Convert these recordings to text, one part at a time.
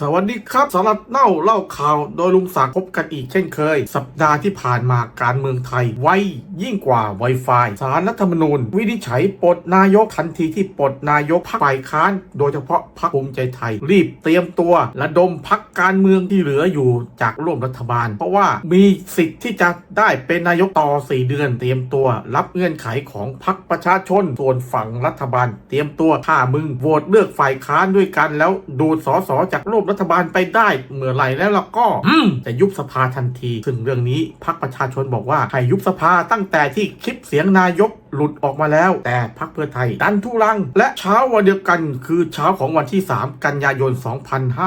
สวัสดีครับสารัดเน่าเล่าข่าวโดยลุงศักดิ์พบกันอีกเช่นเคย สัปดาห์ที่ผ่านมาการเมืองไทย ไวยิ่งกว่า Wi-Fi สารรัฐธรรมนูญ วินิจฉัยปลดนายกทันทีที่ปลดนายกพักฝ่ายค้าน โดยเฉพาะพักภูมิใจไทย รีบเตรียมตัวระดมพักการเมืองที่เหลืออยู่จากร่วมรัฐบาล เพราะว่ามีสิทธิ์ที่จะได้เป็นนายกต่อ 4 เดือน เตรียมตัว รับเงื่อนไขของพักประชาชนส่วนฝั่งรัฐบาล เตรียมตัวถ้ามึงโหวตเลือกฝ่ายค้านด้วยกันแล้วดูดสสจากร่วมรัฐบาลไปได้เมื่อไหร่แล้วล่ะก็อืมจะยุบสภาทันที ซึ่งเรื่องนี้พักประชาชนบอกว่าให้ยุบสภาตั้งแต่ที่คลิปเสียงนายก หลุดออกมาแล้ว แต่พักเพื่อไทยดันทุรัง และเช้าวันเดียวกัน คือเช้าของวันที่ 3 กันยายน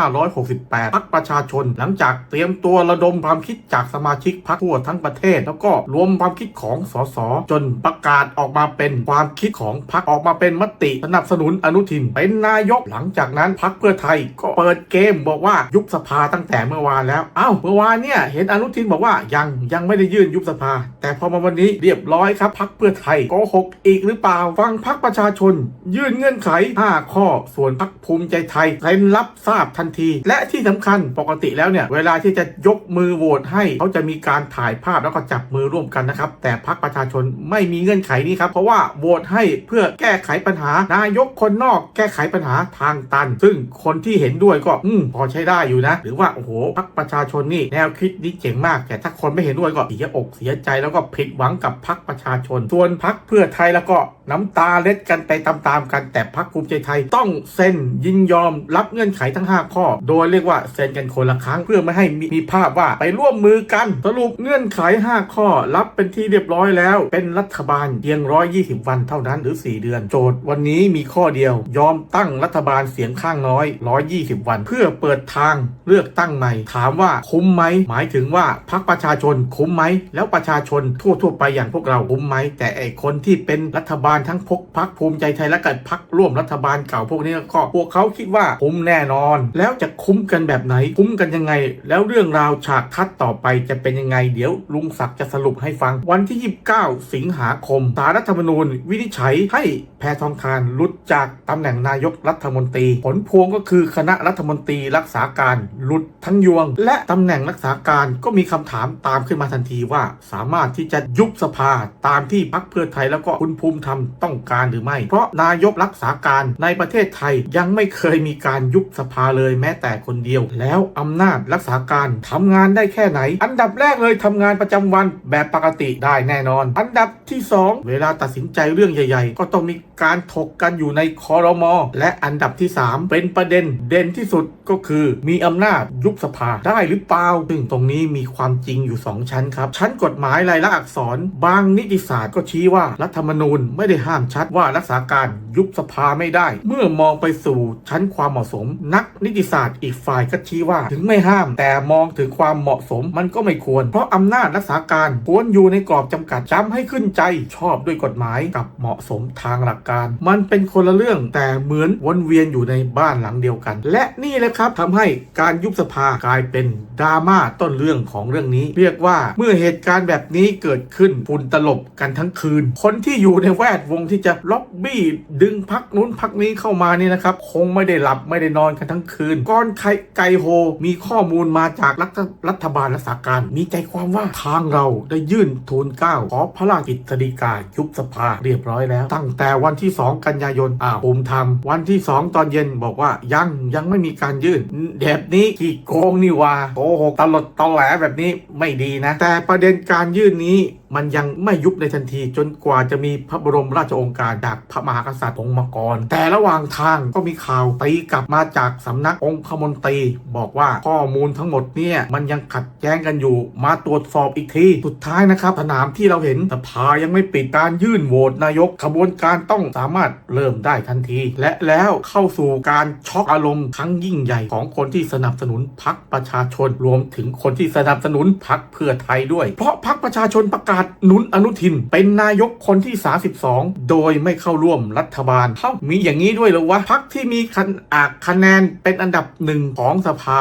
2568พักประชาชน หลังจากเตรียมตัวระดมความคิดจากสมาชิกพักทั่วทั้งประเทศ แล้วก็รวมความคิดของสสจนประกาศออกมาเป็นความคิดของพักออกมาเป็นมติสนับสนุนอนุทินเป็นนายกหลังจากนั้นพักเพื่อไทยก็เปิดเกมบอกว่ายุบสภาตั้งแต่เมื่อวานแล้วอ้าวเมื่อวานเนี่ยเห็นอนุทินบอกว่ายังยังไม่ได้ยื่นยุบสภา แต่พอมาวันนี้เรียบร้อยครับพักเพื่อไทยกหกอีกหรือเปล่า ฟังพักประชาชน ยื่นเงื่อนไข 5 ข้อ ส่วนพักภูมิใจไทยเซ็นรับทราบทันที และที่สำคัญปกติแล้วเนี่ยเวลาที่จะยกมือโหวตให้เขาจะมีการถ่ายภาพแล้วก็จับมือร่วมกันนะครับ แต่พักประชาชนไม่มีเงื่อนไขนี้ครับ เพราะว่าโหวตให้เพื่อแก้ไขปัญหา นายกคนนอกแก้ไขปัญหาทางตัน ซึ่งคนที่เห็นด้วยก็อืมพอใช้ได้อยู่นะ หรือว่าโอ้โหพักประชาชนนี่แนวคิดนี้เจ๋งมาก แต่ถ้าคนไม่เห็นด้วยก็เสียอกเสียใจแล้วก็ผิดหวังกับพักประชาชน ส่วนพักเพื่อไทยแล้วก็น้ำตาเล็ดกันไปตามๆกัน แต่พักภูมิใจไทยต้องเซ็นยินยอมรับเงื่อนไขทั้ง 5 ข้อ โดยเรียกว่าเซ็นกันคนละครั้งเพื่อไม่ให้มีมภาพว่าไปร่วมมือกัน สรุปเงื่อนไข 5 ข้อ รับเป็นที่เรียบร้อยแล้ว เป็นรัฐบาลเพียง 120 วันเท่านั้นหรือ 4 เดือน โจทย์วันนี้มีข้อเดียว ยอมตั้งรัฐบาลเสียงข้างน้อย 120 วัน เพื่อเปิดทางเลือกตั้งใหม่ ถามว่าคุ้มไหมหมายถึงว่าพักประชาชนคุ้มไหมแล้วประชาชนทั่วๆไปอย่างพวกเราคุ้มไหมแต่ไอคนที่เป็นรัฐบาลทั้งพกพักภูมิใจไทยและกับพักร่วมรัฐบาลเก่าพวกนี้ก็พวกเขาคิดว่าคุ้มแน่นอน แล้วจะคุ้มกันแบบไหน คุ้มกันยังไง แล้วเรื่องราวฉากทัดต่อไปจะเป็นยังไงเดี๋ยวลุงศักดิ์จะสรุปให้ฟัง วันที่ 29 สิงหาคมสารรัฐธรรมนูญ วินิจฉัยให้แพทองทานลุดจากตำแหน่งนายกรัฐมนตรี ผลพวงก็คือคณะรัฐมนตรีรักษาการลุดทั้งยวง และตำแหน่งรักษาการก็มีคำถามตามขึ้นมาทันทีว่า สามารถที่จะยุบสภาตามที่พรรคเพื่อไทยแล้วก็คุณภูมิธรรมต้องการหรือไม่ เพราะนายกรักษาการในประเทศไทยยังไม่เคยมีการยุบสภาเลยแม้แต่คนเดียว แล้วอำนาจรักษาการทำงานได้แค่ไหน อันดับแรกเลยทำงานประจำวันแบบปกติได้แน่นอน อันดับที่ 2 เวลาตัดสินใจเรื่องใหญ่ ๆ ก็ต้องมีการถกกันอยู่ในคอรมอและอันดับที่ 3 เป็นประเด็นเด่นที่สุดก็คือมีอำนาจยุบสภาได้หรือเปล่า ซึ่งตรงนี้มีความจริงอยู่ 2 ชั้นครับ ชั้นกฎหมายรายละอักษร บางนิติศาสตร์ก็ชี้ว่ารัฐธรรมนูญไม่ได้ห้ามชัดว่ารักษาการยุบสภาไม่ได้ เมื่อมองไปสู่ชั้นความเหมาะสม นักนิติศาสตร์อีกฝ่ายก็ชี้ว่าถึงไม่ห้าม แต่มองถึงความเหมาะสมมันก็ไม่ควร เพราะอำนาจรักษาการควรอยู่ในกรอบจำกัดจำให้ขึ้นใจ ชอบด้วยกฎหมายกับเหมาะสมทางหลักการ มันเป็นคนละเรื่องแต่เหมือนวนเวียนอยู่ในบ้านหลังเดียวกัน และนี่แหละครับทำให้การยุบสภากลายเป็นดราม่าต้นเรื่องของเรื่องนี้ เรียกว่าเมื่อเหตุการณ์แบบนี้เกิดขึ้นฝุ่นตลบกันทั้งคืนคนที่อยู่ในแวดวงที่จะล็อบบี้ดึงพักนู้นพักนี้เข้ามานี่นะครับคงไม่ได้หลับไม่ได้นอนกันทั้งคืนก้อนไข่ไก่โฮ มีข้อมูลมาจากรัฐรัฐบาลรักษาการ มีใจความว่าทางเราได้ยื่นทูลเกล้าขอพระราชกิจฎีกายุบสภาเรียบร้อยแล้ว ตั้งแต่วันที่ 2 กันยายนอ้าวภูมิธรรมวันที่ 2 ตอนเย็นบอกว่ายังยังไม่มีการยื่นแบบนี้ขี้โกงนี่ว่าโกหกตลดตอแหลแบบนี้ไม่ดีนะ แต่ประเด็นการยื่นนี้มันยังไม่ยุบในทันทีจนกว่าจะมีพระบรมราชองค์การจากพระมหากษัตริย์องค์มก่อนแต่ระหว่างทางก็มีข่าวตีกลับมาจากสำนักองคมนตรีบอกว่าข้อมูลทั้งหมดเนี่ยมันยังขัดแย้งกันอยู่ มาตรวจสอบอีกที สุดท้ายนะครับสนามที่เราเห็นสภายังไม่ปิดการยื่นโหวตนายกขบวนการต้องสามารถเริ่มได้ทันที และแล้วเข้าสู่การช็อกอารมณ์ครั้งยิ่งใหญ่ของคนที่สนับสนุนพักประชาชนรวมถึงคนที่สนับสนุนพักเพื่อไทยด้วย เพราะพักประชาชนประกาศหนุนอนุทิน เป็นนายกคนที่ 32 โดยไม่เข้าร่วมรัฐบาลเฮ้ามีอย่างนี้ด้วยเหรอวะพักที่มีคะอาคะแนนเป็นอันดับหนึ่งของสภา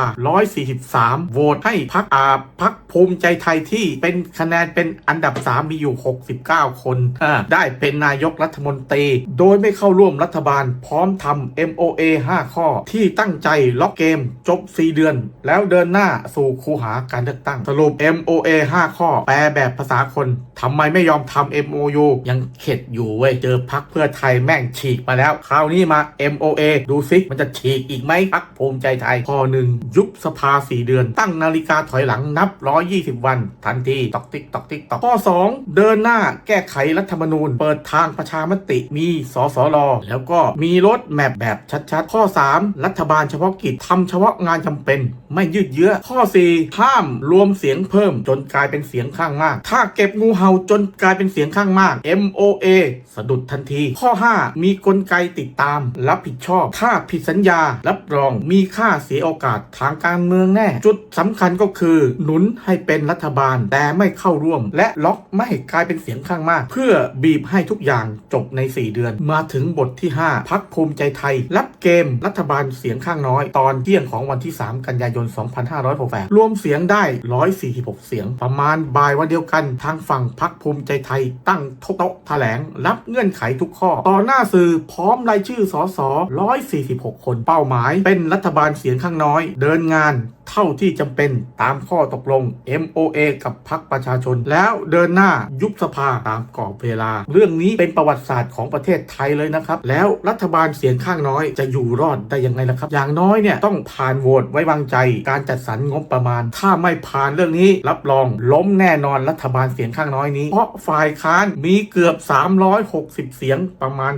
143 โหวตให้พักอาพักภูมิใจไทยที่เป็นคะแนนเป็นอันดับ 3 มีอยู่ 69 คนอ่าได้เป็นนายกรัฐมนตรี โดยไม่เข้าร่วมรัฐบาลพร้อมทำ MOA 5 ข้อ ที่ตั้งใจล็อกเกมจบ 4 เดือน แล้วเดินหน้าสู่คูหาการเลือกตั้ง สรุป MOA 5 ข้อ แปลแบบภาษาคนทำไมไม่ยอมทำ MOU ยังเข็ดอยู่เว้ย เจอพักเพื่อไทยแม่งฉีกมาแล้ว คราวนี้มา MOA ดูซิ มันจะฉีกอีกไหมพักภูมิใจไทยข้อหนึ่งยุบสภา 4 เดือน ตั้งนาฬิกาถอยหลังนับ 120 วัน ทันทีตอกติ๊กตอกติ๊กตอกข้อ 2 เดินหน้าแก้ไขรัฐธรรมนูญ เปิดทางประชามติมีสสรแล้วก็มีรถแมพแบบชัดๆ ข้อ 3 รัฐบาลเฉพาะกิจทำเฉพาะงานจำเป็น ไม่ยืดเยื้อข้อ 4 ห้ามรวมเสียงเพิ่มจนกลายเป็นเสียงข้างมาก ถ้าเก็บงูเห่าจนกลายเป็นเสียงข้างมาก MOA สะดุดทันที ข้อ 5 มีกลไกติดตาม รับผิดชอบ ถ้าผิดสัญญา รับรองมีค่าเสียโอกาสทางการเมืองแน่ จุดสำคัญก็คือหนุนให้เป็นรัฐบาล แต่ไม่เข้าร่วม และล็อกไม่ให้กลายเป็นเสียงข้างมาก เพื่อบีบให้ทุกอย่างจบใน 4 เดือน มาถึงบทที่ 5 พักภูมิใจไทย รับเกมรัฐบาลเสียงข้างน้อย ตอนเที่ยงของวันที่ 3 กันยายน 2568 รวมเสียงได้ 146 เสียง ประมาณบ่ายวันเดียวกัน ทางฝั่งพักภูมิใจไทยตั้งโต๊ะแถลงรับเงื่อนไขทุกข้อ ต่อหน้าสื่อพร้อมรายชื่อสส146 คน เป้าหมายเป็นรัฐบาลเสียงข้างน้อย เดินงานเท่าที่จำเป็นตามข้อตกลง MOA กับพรรคประชาชน แล้วเดินหน้ายุบสภาตามกรอบเวลา เรื่องนี้เป็นประวัติศาสตร์ของประเทศไทยเลยนะครับ แล้วรัฐบาลเสียงข้างน้อยจะอยู่รอดได้ยังไงล่ะครับ อย่างน้อยเนี่ยต้องผ่านโหวตไว้วางใจการจัดสรรงบประมาณ ถ้าไม่ผ่านเรื่องนี้ รับรองล้มแน่นอนรัฐบาลเสียงข้างน้อยนี้ เพราะฝ่ายค้านมีเกือบ 360 เสียงประมาณ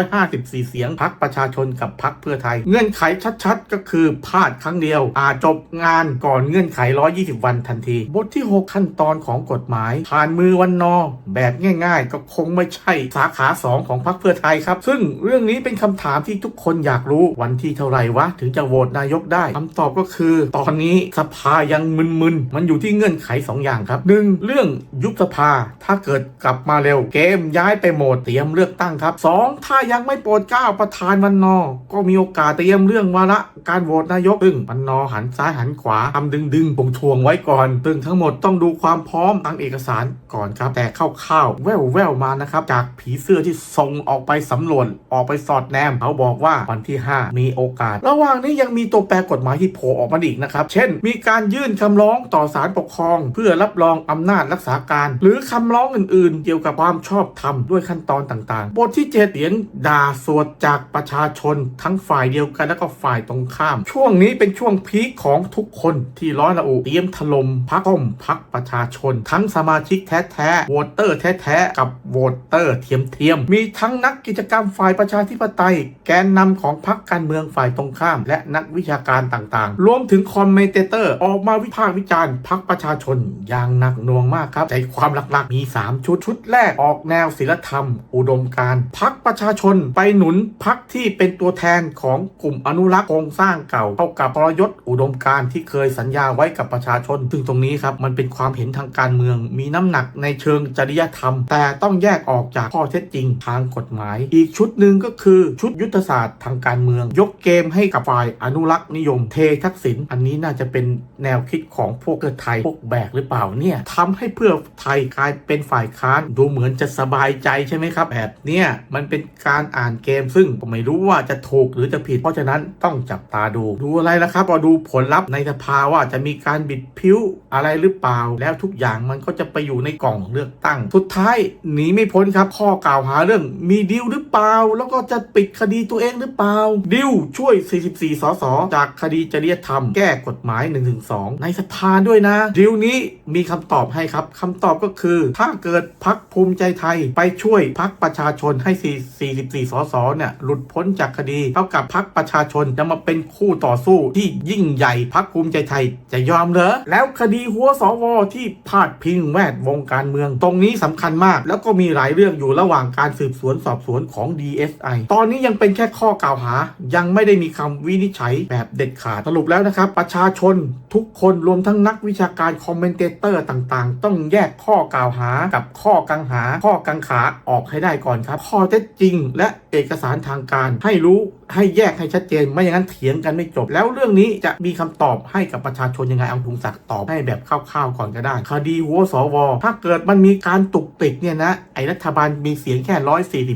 354 เสียงพรรคประชาชนกับพรรคเพื่อไทย เงื่อนไขชัดๆ ก็คือพลาดครั้งเดียวอาจจบงานก่อนเงื่อนไข 120 วันทันที บทที่ 6 ขั้นตอนของกฎหมาย ผ่านมือวันนอ แบบง่ายๆ ก็คงไม่ใช่สาขา 2 ของพรรคเพื่อไทยครับ ซึ่งเรื่องนี้เป็นคำถามที่ทุกคนอยากรู้วันที่เท่าไหร่วะ ถึงจะโหวตนายกได้คำตอบก็คือ ตอนนี้สภายังมึนๆ มันอยู่ที่เงื่อนไข 2 อย่างครับ 1. เรื่องยุบสภาถ้าเกิดกลับมาเร็ว เกมย้ายไปโหมดเตรียมเลือกตั้งครับ 2. ถ้ายังไม่โปรดเก้าประธานวันนอ ก็มีโอกาสเตรียมเรื่องวาระการโหวตนายกซึ่งวันนอหันซ้ายหันขวาทำดึงดึงๆทวงทวงไว้ก่อนซึ่งทั้งหมดต้องดูความพร้อมทางเอกสารก่อนครับแต่คร่าวๆแววแววๆมานะครับจากผีเสื้อที่ส่งออกไปสำรวจออกไปสอดแนมเขาบอกว่าวันที่ 5 มีโอกาส ระหว่างนี้ยังมีตัวแปรกฎหมายที่โผล่ออกมาอีกนะครับ เช่น มีการยื่นคำร้องต่อศาลปกครอง เพื่อรับรองอำนาจรักษาการ หรือคำร้องอื่นๆ เกี่ยวกับความชอบธรรมด้วยขั้นตอนต่างๆ บทที่เจ็ดเสียงด่าสวดจากประชาชนทั้งฝ่ายเดียวกันและก็ฝ่ายตรงข้าม ช่วงนี้เป็นช่วงพีคของของทุกคนที่ร้อนระอุเตรียมถล่มพักก้มพักประชาชน ทั้งสมาชิกแท้ๆโหวตเตอร์แท้ๆกับโหวตเตอร์เทียมๆมีทั้งนักกิจกรรมฝ่ายประชาธิปไตย แกนนำของพักการเมืองฝ่ายตรงข้าม และนักวิชาการต่างๆ รวมถึงคอมเมนเตอร์ออกมาวิพากษ์วิจารณ์พักประชาชนอย่างหนักหน่วงมากครับใจความหลักๆ มี 3 ชุดชุดแรกออกแนวศิลธรรม อุดมการพักประชาชนไปหนุนพักที่เป็นตัวแทนของกลุ่มอนุรักษ์โครงสร้างเก่าเท่ากับปรยศอุดมการที่เคยสัญญาไว้กับประชาชน ซึ่งตรงนี้ครับมันเป็นความเห็นทางการเมือง มีน้ำหนักในเชิงจริยธรรม แต่ต้องแยกออกจากข้อเท็จจริงทางกฎหมาย อีกชุดหนึ่งก็คือชุดยุทธศาสตร์ทางการเมือง ยกเกมให้กับฝ่ายอนุรักษ์นิยมเททักษิณอันนี้น่าจะเป็นแนวคิดของพวกเพื่อไทยพวกแบกหรือเปล่าเนี่ยทำให้เพื่อไทยกลายเป็นฝ่ายค้านดูเหมือนจะสบายใจใช่ไหมครับแบบเนี้ยมันเป็นการอ่านเกมซึ่งผมไม่รู้ว่าจะถูกหรือจะผิด เพราะฉะนั้นต้องจับตาดูดูอะไรล่ะครับพอดูผลลัพธ์ในสภาว่าจะมีการบิดพิ้วอะไรหรือเปล่า แล้วทุกอย่างมันก็จะไปอยู่ในกล่องเลือกตั้ง สุดท้ายหนีไม่พ้นครับ ข้อกล่าวหาเรื่องมีดิวหรือเปล่า แล้วก็จะปิดคดีตัวเองหรือเปล่า ดิวช่วย 44 สส จากคดีจริยธรรม แก้กฎหมาย 1-2 ในสภาด้วยนะ ดิวนี้มีคำตอบให้ครับคำตอบก็คือ ถ้าเกิดพักภูมิใจไทยไปช่วยพักประชาชนให้ 44 สส เนี่ยหลุดพ้นจากคดี เท่ากับพักประชาชนจะมาเป็นคู่ต่อสู้ที่ยิ่งใหญ่พักภูมิใจไทยจะยอมเหรอ แล้วคดีหัวสวที่พาดพิงแวดวงการเมือง ตรงนี้สำคัญมาก แล้วก็มีหลายเรื่องอยู่ระหว่างการสืบสวนสอบสวนของ DSI ตอนนี้ยังเป็นแค่ข้อกล่าวหา ยังไม่ได้มีคำวินิจฉัยแบบเด็ดขาดสรุปแล้วนะครับ ประชาชนทุกคนรวมทั้งนักวิชาการคอมเมนเตเตอร์ต่างๆ ต้องแยกข้อกล่าวหากับข้อกังหา ข้อกังขาออกให้ได้ก่อนครับ ข้อเท็จจริง และเอกสารทางการให้รู้ให้แยกให้ชัดเจนไม่อย่างนั้นเถียงกันไม่จบ แล้วเรื่องนี้จะมีคำตอบให้กับประชาชนยังไงเอาถุงศักดิ์ตอบให้แบบคร่าวๆก่อนก็ได้ คดีหัวสวถ้าเกิดมันมีการตุกติกเนี่ยนะไอรัฐบาลมีเสียงแค่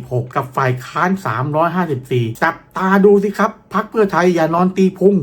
146 กับฝ่ายค้าน 354 จับตาดูสิครับพักเพื่อไทยอย่านอนตีพุง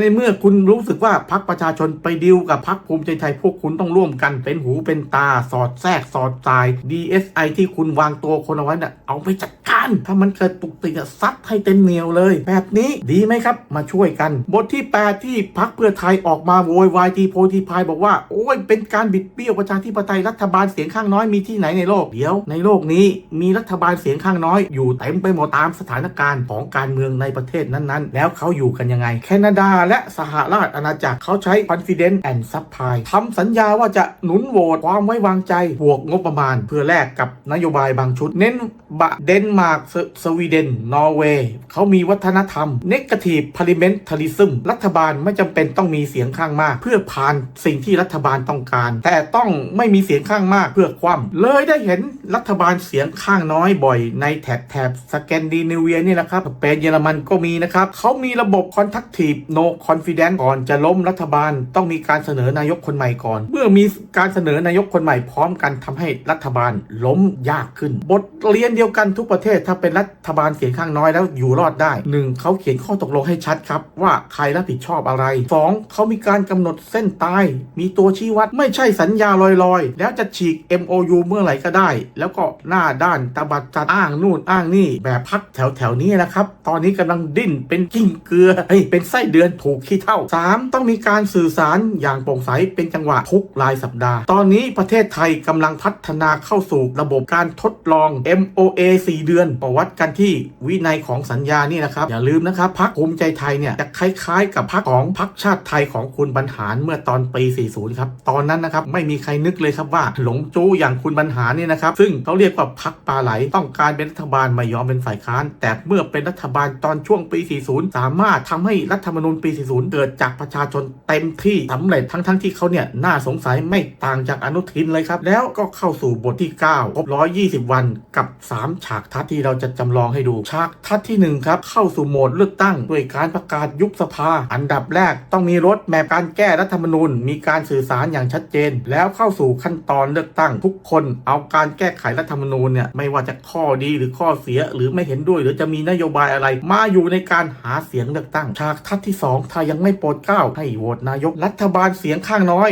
ในเมื่อคุณรู้สึกว่าพักประชาชนไปดิวกับพักภูมิใจไทยพวกคุณต้องร่วมกันเป็นหูเป็นตาสอดแทรกสอดสาย DSI ที่คุณวางตัวคนเอาไว้น่ะเอาไปจัดการถ้ามันเกิดตุกติกอะซัดให้เต็มเหนียวเลย แบบนี้ดีไหมครับมาช่วยกัน บทที่ 8 ที่พักเพื่อไทยออกมาโวยวายทีโพทีพายบอกว่า โอ้ยเป็นการบิดเบี้ยวประชาธิปไตยรัฐบาลเสียงข้างน้อยมีที่ไหนในโลกเดี๋ยวในโลกนี้มีรัฐบาลเสียงข้างน้อยอยู่เต็มไปหมดตามสถานการณ์ของการเมืองในประเทศนั้นๆ แล้วเขาอยู่กันยังไง แคนาดาและสหราชอาณาจักรเขาใช้ confidence and supply ทำสัญญาว่าจะหนุนโหวตความไว้วางใจบวกงบประมาณ เพื่อแลกกับนโยบายบางชุด เน้นบะเดนมาร์กสสวีเดนนอร์เวย์เขามีวัฒนธรรม negative parliamentarism รัฐบาลไม่จำเป็นต้องมีเสียงข้างมาก เพื่อผ่านสิ่งที่รัฐบาลต้องการ แต่ต้องไม่มีเสียงข้างมากเพื่อคว่ำเลยได้เห็นรัฐบาลเสียงข้างน้อยบ่อย ในแถบแถบสแกนดิเนเวียนี่นะครับสเปนเยอรมันก็มีนะครับเขามีระบบ constructive no confidence ก่อนจะล้มรัฐบาล ต้องมีการเสนอนายกคนใหม่ก่อน เมื่อมีการเสนอนายกคนใหม่พร้อมกันทำให้รัฐบาลล้มยากขึ้น บทเรียนเดียวกันทุกประเทศถ้าเป็นรัฐบาลเสียงข้างน้อยแล้วอยู่รอดได้ 1. เขาเขียนข้อตกลงให้ชัดครับว่าใครรับผิดชอบอะไร 2. เขามีการกำหนดเส้นตาย มีตัวชี้วัดไม่ใช่สัญญาลอยๆ แล้วจะฉีก MOU เมื่อไหร่ก็ได้ แล้วก็หน้าด้านตบัดจัดอ้างนู่นอ้างนี่ แบบพักแถวๆนี้นะครับ ตอนนี้กำลังดิ้นเป็นกิ้งเกลือเฮ้ยเป็นไส้เดือนถูกขี้เท่า 3. ต้องมีการสื่อสารอย่างโปร่งใสเป็นจังหวะทุกรายสัปดาห์ ตอนนี้ประเทศไทยกำลังพัฒนาเข้าสู่ระบบการทดลอง MOA 4 เดือน ประวัติกันที่วินัยของสัญญานี่นะครับ อย่าลืมนะครับพักภูมิใจไทยเนี่ยจะคล้ายๆ กับพักของพักชาติไทยของคุณบรรหารเมื่อตอนปี 40 ครับ ตอนนั้นนะครับไม่มีใครนึกเลยครับว่าหลงจู้อย่างคุณบรรหารเนี่ยนะครับ ซึ่งเขาเรียกว่าพักปลาไหลต้องการเป็นรัฐบาลไม่ยอมเป็นฝ่ายค้าน แต่เมื่อเป็นรัฐบาลตอนช่วงปี 40 สามารถทำให้รัฐธรรมนูญปี 40 เกิดจากประชาชนเต็มที่สำเร็จทั้งๆทที่เขาเนี่ยน่าสงสัยไม่ต่างจากอนุทินเลยครับ แล้วก็เข้าสู่บทที่ 9 ครบ 120 วันกับ 3 ฉากทัศน์ที่เราจะจำลองให้ดู ฉากทัศน์ที่1ครับเข้าสู่โหมดเลือกตั้งด้วยการประกาศยุบสภา อันดับแรกต้องมีรถแมพการแก้รัฐธรรมนูญ มีการสื่อสารอย่างชัดเจน แล้วเข้าสู่ขั้นตอนเลือกตั้งทุกคนเอาการแก้ไขรัฐธรรมนูญเนี่ยไม่ว่าจะข้อดีหรือข้อเสียหรือไม่เห็นด้วย หรือจะมีนโยบายอะไร มาอยู่ในการหาเสียงเลือกตั้งฉากทัศน์ที่ 2 ถ้ายังไม่โปรดเกล้าให้โหวตนายกรัฐบาลเสียงข้างน้อย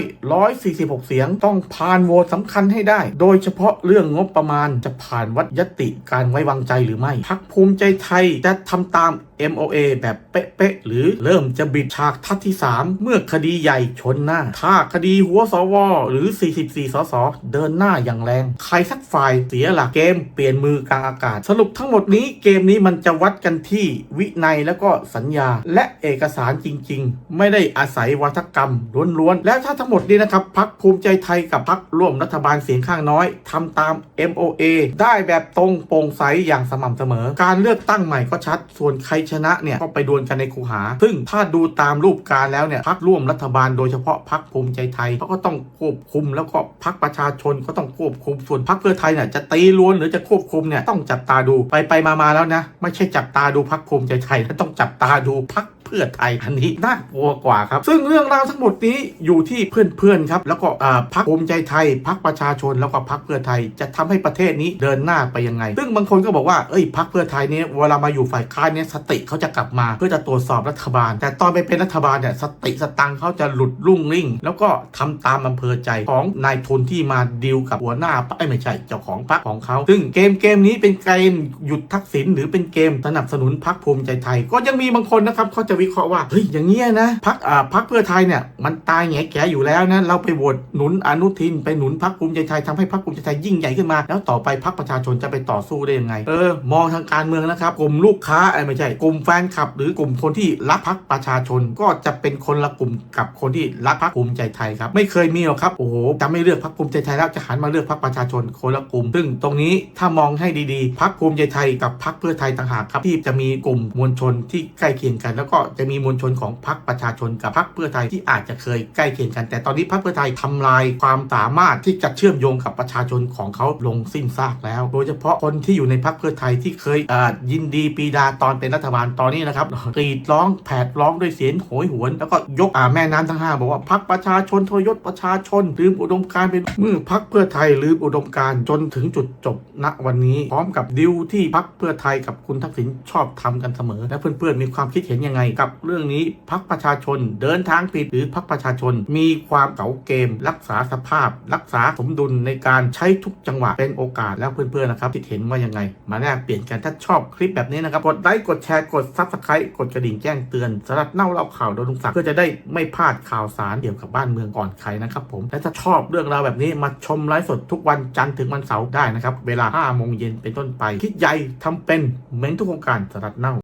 146 เสียงต้องผ่านโหวตสำคัญให้ได้ โดยเฉพาะเรื่องงบประมาณจะผ่านวัดยติการไว้วางใจหรือไม่พักภูมิใจไทยจะทำตาม MOA แบบเป๊ะๆหรือเริ่มจะบิดฉากทัศน์ที่ 3 เมื่อคดีใหญ่ชนหน้า ถ้าคดีหัวสว หรือ 44 สส เดินหน้าอย่างแรง ใครสักฝ่ายเสียหลักเกม เปลี่ยนมือกลางอากาศ สรุปทั้งหมดนี้เกมนี้มันจะวัดกันที่วินัยแล้วก็สัญญา และเอกสารจริง ๆ ไม่ได้อาศัยวัฒกรรมล้วนๆ แล้วถ้าทั้งหมดนี้นะครับพักภูมิใจไทยกับพักร่วมรัฐบาลเสียงข้างน้อยทำตาม MOA ได้แบบตรงโปร่งใสอย่างสม่ำเสมอ การเลือกตั้งใหม่ก็ชัด ส่วนใครชนะเนี่ยก็ไปดวลกันในคูหา ซึ่งถ้าดูตามรูปการแล้วเนี่ยพักร่วมรัฐบาลโดยเฉพาะพักภูมิใจไทยเขาก็ต้องควบคุม แล้วก็พักประชาชนก็ต้องควบคุมส่วนพักเพื่อไทยเนี่ยจะตีล้วนหรือจะควบคุมเนี่ยต้องจับตาดูไปไปมามาแล้วนะ ไม่ใช่จับตาดูพักภูมิใจไทยแล้วต้องจับตาดูพัก พื่อไทยอันนี้น่ากลัวกว่าครับ ซึ่งเรื่องราวทั้งหมดนี้อยู่ที่เพื่อนๆครับแล้วก็อ่าพักภูมิใจไทยพักประชาชนแล้วก็พักเพื่อไทยจะทำให้ประเทศนี้เดินหน้าไปยังไง ซึ่งบางคนก็บอกว่าเอ้ยพักเพื่อไทยเนี่ยเวลามาอยู่ฝ่ายค้านเนี่ยสติเขาจะกลับมา เพื่อจะตรวจสอบรัฐบาล แต่ตอนไปเป็นรัฐบาลเนี่ยสติสตังค์เขาจะหลุดลุ่งริ่ง แล้วก็ทำตามอำเภอใจของนายทุนที่มาดีลกับหัวหน้าไม่ใช่เจ้าของพรรคของเขา ซึ่งเกมเกมนี้เป็นเกมหยุดทักษิณหรือเป็นเกมสนับสนุนพรรคภูมิใจไทย ก็ยังมีบางคนนะครับเขาจะวิเคราะห์ว่าเฮ้ยอย่างเงี้ยนะพักอ่าพักเพื่อไทยเนี่ยมันตายแง่แก่อยู่แล้วนะเราไปโหวตหนุนอนุทินไปหนุนพักภูมิใจไทยทำให้พักภูมิใจไทยยิ่งใหญ่ขึ้นมา แล้วต่อไปพักประชาชนจะไปต่อสู้ได้ยังไงเออมองทางการเมืองนะครับกลุ่มลูกค้าไอ้ไม่ใช่กลุ่มแฟนคลับ หรือกลุ่มคนที่รักพักประชาชนก็จะเป็นคนละกลุ่มกับคนที่รักพักภูมิใจไทยครับไม่เคยมีหรอกครับโอ้โหจะไม่เลือกพักภูมิใจไทยแล้วจะหันมาเลือกพักประชาชนคนละกลุ่ม ซึ่งตรงนี้ถ้ามองให้ดีๆ พักภูมิใจไทยกับพักเพื่อไทยต่างหากครับที่จะมีกลุ่มมวลชนที่ใกล้เคียงกัน แล้วก็จะมีมวลชนของพักประชาชนกับพักเพื่อไทยที่อาจจะเคยใกล้เคียงกัน แต่ตอนนี้พักเพื่อไทยทำลายความสามารถที่จะเชื่อมโยงกับประชาชนของเขาลงสิ้นซากแล้ว โดยเฉพาะคนที่อยู่ในพักเพื่อไทยที่เคยอ่ายินดีปีดาตอนเป็นรัฐบาลตอนนี้นะครับกรีดร้องแผดร้องด้วยเสียงโหยหวน แล้วก็ยกอ่าแม่น้ำทั้งห้าบอกว่าพักประชาชนทรยศประชาชนลืมอุดมการณ์เป็นเมื่อพักเพื่อไทยลืมอุดมการณ์จนถึงจุดจบณวันนี้ พร้อมกับดิวที่พักเพื่อไทยกับคุณทักษิณชอบทำกันเสมอ และเพื่อนๆมีความคิดเห็นยังไงกับเรื่องนี้พักประชาชน เดินทางผิดหรือพักประชาชน มีความเก๋าเกม รักษาสภาพ รักษาสมดุลในการใช้ทุกจังหวะเป็นโอกาสแล้วเพื่อนๆนะครับคิดเห็นว่ายังไง มาแลกเปลี่ยนกันถ้าชอบคลิปแบบนี้นะครับ กดไลค์กดแชร์กดซับสไครต์กดกระดิ่งแจ้งเตือนสำหรับเน่าเล่าข่าวโดยลุงศักดิ์เพื่อจะได้ไม่พลาดข่าวสารเกี่ยวกับบ้านเมืองก่อนใครนะครับผมและถ้าชอบเรื่องราวแบบนี้มาชมไลฟ์สดทุกวันจันทร์ถึงวันเสาร์ได้นะครับเวลา5โมงเย็นเป็นต้นไปคิดใหญ่ทำเป็นเหมือนทุกโครงการสำหรับเน่า